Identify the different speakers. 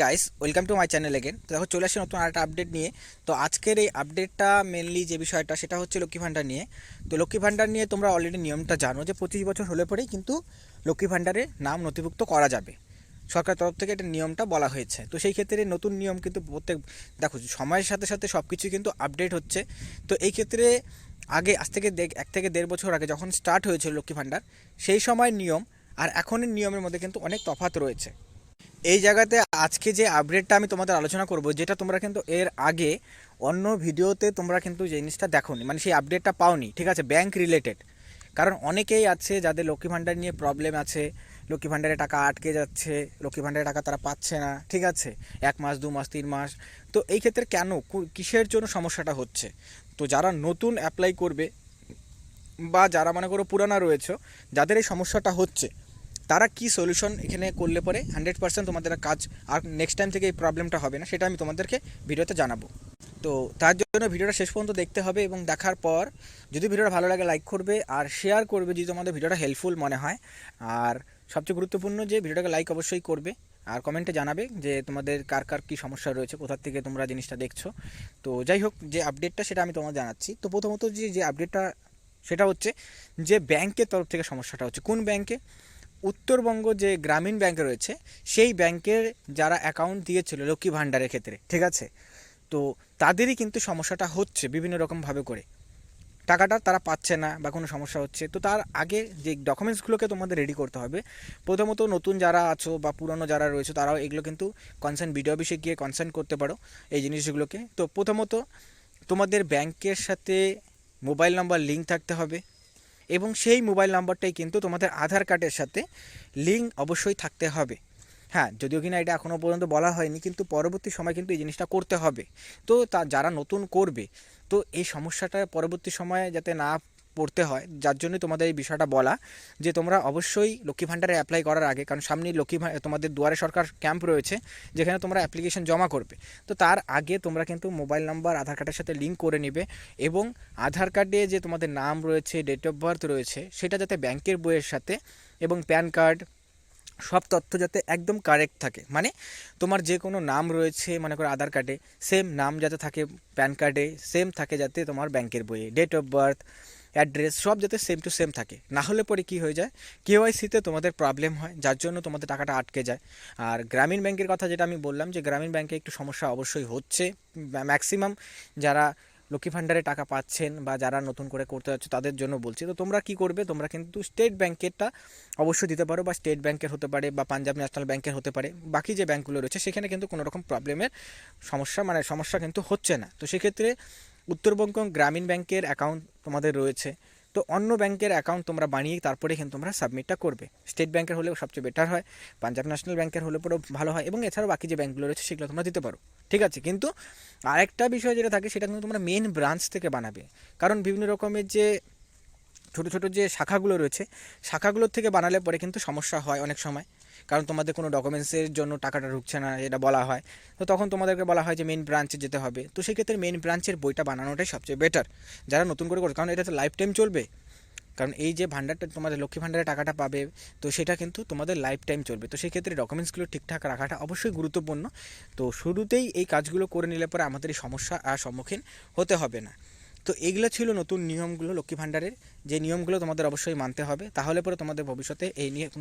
Speaker 1: Guys welcome to my channel again তো দেখো, চলে আসি নতুন আরেকটা আপডেট নিয়ে। তো আজকের এই আপডেটটা মেনলি যে বিষয়টা, সেটা হচ্ছে লক্ষ্মী ভাণ্ডার নিয়ে। তো লক্ষ্মী ভাণ্ডার নিয়ে তোমরা অলরেডি নিয়মটা জানো যে পঁচিশ বছর হলে পরেই কিন্তু লক্ষ্মী ভাণ্ডারে নাম নথিভুক্ত করা যাবে। সরকার তরফ থেকে এটা নিয়মটা বলা হয়েছে। তো সেই ক্ষেত্রে নতুন নিয়ম কিন্তু প্রত্যেক, দেখো, সময়ের সাথে সাথে সব কিছু কিন্তু আপডেট হচ্ছে। তো এই ক্ষেত্রে আগে, আজ থেকে এক থেকে দেড় বছর আগে যখন স্টার্ট হয়েছিল লক্ষ্মী ভাণ্ডার সেই সময় নিয়ম আর এখনের নিয়মের মধ্যে কিন্তু অনেক তফাৎ রয়েছে। এই জায়গাতে আজকে যে আপডেটটা আমি তোমাদের আলোচনা করব, যেটা তোমরা কিন্তু এর আগে অন্য ভিডিওতে তোমরা কিন্তু জিনিসটা দেখোনি মানে সেই আপডেটটা পাওনি, ঠিক আছে? ব্যাংক রিলেটেড কারণ অনেকেই আছে যাদের লক্ষ্মী ভাণ্ডার নিয়ে প্রবলেম আছে, লক্ষ্মী ভাণ্ডারে টাকা আটকে যাচ্ছে, লক্ষ্মী ভাণ্ডারে টাকা তারা পাচ্ছে না, ঠিক আছে? এক মাস, দু মাস, তিন মাস। তো এই ক্ষেত্রে কেন? কিসের জন্য সমস্যাটা হচ্ছে? তো যারা নতুন অ্যাপ্লাই করবে বা যারা মনে করো পুরানা রয়েছে, যাদের এই সমস্যাটা হচ্ছে তারা কি সলিউশন এখানে করলে পরে হান্ড্রেড পার্সেন্ট তোমাদের কাজ আর নেক্সট টাইম থেকে এই প্রবলেমটা হবে না, সেটা আমি তোমাদেরকে ভিডিওতে জানাব। তো তার জন্য ভিডিওটা শেষ পর্যন্ত দেখতে হবে এবং দেখার পর যদি ভিডিওটা ভালো লাগে লাইক করবে আর শেয়ার করবে যদি তোমাদের ভিডিওটা হেল্পফুল মনে হয়। আর সবচেয়ে গুরুত্বপূর্ণ যে ভিডিওটাকে লাইক অবশ্যই করবে আর কমেন্টে জানাবে যে তোমাদের কার কার কী সমস্যা রয়েছে কোথার থেকে তোমরা জিনিসটা দেখছ। তো যাই হোক, যে আপডেটটা সেটা আমি তোমাদের জানাচ্ছি। তো প্রথমত যে যে আপডেটটা সেটা হচ্ছে যে ব্যাংকের তরফ থেকে সমস্যাটা হচ্ছে। কোন ব্যাংকে উত্তরবঙ্গ যে গ্রামীণ ব্যাংক রয়েছে, সেই ব্যাংকের যারা অ্যাকাউন্ট দিয়েছিল লক্ষ্মী ভাণ্ডারের ক্ষেত্রে, ঠিক আছে? তো তাদেরই কিন্তু সমস্যাটা হচ্ছে বিভিন্ন রকমভাবে করে। টাকাটা তারা পাচ্ছে না বা কোনো সমস্যা হচ্ছে, তো তার আগে যে ডকুমেন্টসগুলোকে তোমাদের রেডি করতে হবে, প্রথমত নতুন যারা আছো বা পুরনো যারা রয়েছে, তারাও এগুলো কিন্তু কনসার্ন বিডিও অফিসে গিয়ে কনসার্ন করতে পারো এই জিনিসগুলোকে। তো প্রথমত তোমাদের ব্যাংকের সাথে মোবাইল নাম্বার লিঙ্ক থাকতে হবে এবং সেই মোবাইল নাম্বারটাই কিন্তু তোমাদের আধার কার্ডের সাথে লিঙ্ক অবশ্যই থাকতে হবে। হ্যাঁ যদিও কিনা এটা এখনও পর্যন্ত বলা হয়নি, কিন্তু পরবর্তী সময় কিন্তু এই জিনিসটা করতে হবে। তো তা যারা নতুন করবে, তো এই সমস্যাটা পরবর্তী সময়ে যাতে না পড়তে হয়, যার জন্য তোমাদের এই বিষয়টা বলা, যে তোমরা অবশ্যই লক্ষ্মী ভাণ্ডারে অ্যাপ্লাই করার আগে, কারণ সামনেই লক্ষ্মী তোমাদের দুয়ারে সরকার ক্যাম্প রয়েছে, যেখানে তোমরা অ্যাপ্লিকেশন জমা করবে। তো তার আগে তোমরা কিন্তু মোবাইল নাম্বার আধার কার্ডের সাথে লিঙ্ক করে নেবে এবং আধার কার্ডে যে তোমাদের নাম রয়েছে ডেট অফ বার্থ রয়েছে, সেটা যাতে ব্যাংকের বইয়ের সাথে এবং প্যান কার্ড সব তথ্য যাতে একদম কারেক্ট থাকে। মানে তোমার যে কোনো নাম রয়েছে, মনে করো আধার কার্ডে সেম নাম যাতে থাকে প্যান কার্ডে সেম থাকে যাতে তোমার ব্যাংকের বইয়ে। ডেট অফ বার্থ অ্যাড্রেস সব যাতে সেম টু সেম থাকে। না হলে পরে কী হয়ে যায়? কেওয়াইসিতে তোমাদের প্রবলেম হয়, যার জন্য তোমাদের টাকাটা আটকে যায়। আর গ্রামীণ ব্যাংকের কথা যেটা আমি বললাম যে, গ্রামীণ ব্যাংকে একটু সমস্যা অবশ্যই হচ্ছে। ম্যাক্সিমাম যারা লক্ষ্মী ভাণ্ডারে টাকা পাচ্ছেন বা যারা নতুন করে করতে যাচ্ছে, তাদের জন্য বলছি। তো তোমরা কি করবে? তোমরা কিন্তু স্টেট ব্যাংকেরটা অবশ্যই দিতে পারো বা স্টেট ব্যাংকের হতে পারে বা পাঞ্জাব ন্যাশনাল ব্যাংকের হতে পারে। বাকি যে ব্যাংকগুলো রয়েছে, সেখানে কিন্তু কোনো রকম প্রবলেমের সমস্যা মানে সমস্যা কিন্তু হচ্ছে না। তো সেক্ষেত্রে উত্তরবঙ্গ গ্রামীণ ব্যাংকের অ্যাকাউন্ট তোমাদের রয়েছে। তো অন্য ব্যাংকের অ্যাকাউন্ট তোমরা বানিয়ে তারপরে কিন্তু তোমরা সাবমিটটা করবে। স্টেট ব্যাংকের হলেও সবচেয়ে বেটার হয়, পাঞ্জাব ন্যাশনাল ব্যাংকের হলে পরেও ভালো হয় এবং এছাড়াও বাকি যে ব্যাংকগুলো রয়েছে সেগুলো তোমরা দিতে পারো। ঠিক আছে? কিন্তু আরেকটা বিষয় যেটা থাকে সেটা কিন্তু তোমরা মেন ব্রাঞ্চ থেকে বানাবে। কারণ বিভিন্ন রকমের যে ছোটো ছোটো যে শাখাগুলো রয়েছে, শাখাগুলোর থেকে বানালে পরে কিন্তু সমস্যা হয় অনেক সময়। কারণ তোমাদের কোনো ডকুমেন্টসের জন্য টাকাটা ঢুকছে না, এটা বলা হয়। তো তখন তোমাদেরকে বলা হয় যে মেন ব্রাঞ্চে যেতে হবে। তো সেক্ষেত্রে মেন ব্রাঞ্চের বইটা বানানোটাই সবচেয়ে বেটার যারা নতুন করে করছে, কারণ এটা তো লাইফ টাইম চলবে। কারণ এই যে ভান্ডারটা, তোমাদের লক্ষ্মী ভাণ্ডারে টাকাটা পাবে, তো সেটা কিন্তু তোমাদের লাইফ টাইম চলবে। তো সেই ক্ষেত্রে ডকুমেন্টসগুলো ঠিকঠাক রাখাটা অবশ্যই গুরুত্বপূর্ণ। তো শুরুতেই এই কাজগুলো করে নিলে পরে আমাদের এই সমস্যা আর সম্মুখীন হতে হবে না। তো এগুলো ছিল নতুন নিয়মগুলো লক্ষ্মী ভাণ্ডারের যে নিয়মগুলো তোমাদের অবশ্যই মানতে হবে। তাহলে পরে তোমাদের ভবিষ্যতে এই নিয়ে কোনো